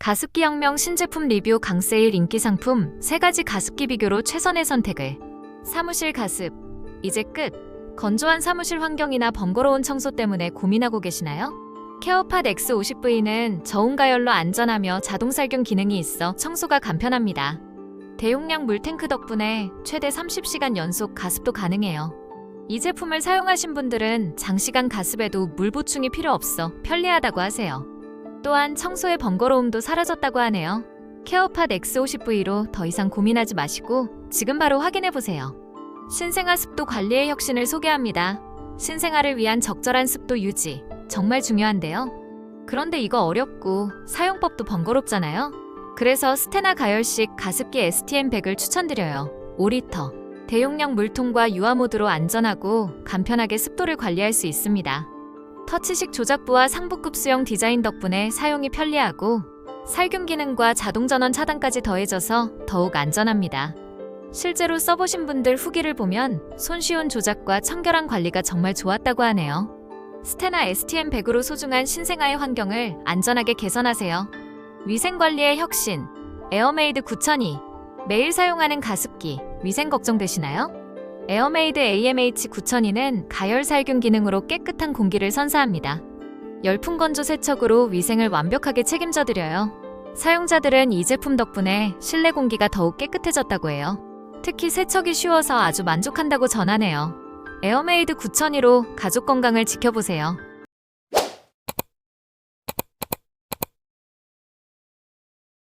가습기 혁명 신제품 리뷰 강세일 인기 상품 세 가지 가습기 비교로 최선의 선택을. 사무실 가습. 이제 끝. 건조한 사무실 환경이나 번거로운 청소 때문에 고민하고 계시나요? 케어팟 X50V는 저온 가열로 안전하며 자동 살균 기능이 있어 청소가 간편합니다. 대용량 물탱크 덕분에 최대 30시간 연속 가습도 가능해요. 이 제품을 사용하신 분들은 장시간 가습에도 물 보충이 필요 없어 편리하다고 하세요. 또한 청소의 번거로움도 사라졌다고 하네요. 케어팟 X50V로 더 이상 고민하지 마시고 지금 바로 확인해 보세요. 신생아 습도 관리의 혁신을 소개합니다. 신생아를 위한 적절한 습도 유지 정말 중요한데요. 그런데 이거 어렵고 사용법도 번거롭잖아요. 그래서 스테나 가열식 가습기 STM100을 추천드려요. 5리터. 대용량 물통과 유화 모드로 안전하고 간편하게 습도를 관리할 수 있습니다. 터치식 조작부와 상부급 수형 디자인 덕분에 사용이 편리하고 살균 기능과 자동 전원 차단까지 더해져서 더욱 안전합니다. 실제로 써보신 분들 후기를 보면 손쉬운 조작과 청결한 관리가 정말 좋았다고 하네요. 스테나 STM100으로 소중한 신생아의 환경을 안전하게 개선하세요. 위생관리의 혁신 에어메이드 9002 매일 사용하는 가습기 위생 걱정되시나요? 에어메이드 AMH 9002는 가열 살균 기능으로 깨끗한 공기를 선사합니다. 열풍 건조 세척으로 위생을 완벽하게 책임져 드려요. 사용자들은 이 제품 덕분에 실내 공기가 더욱 깨끗해졌다고 해요. 특히 세척이 쉬워서 아주 만족한다고 전하네요. 에어메이드 9002로 가족 건강을 지켜보세요.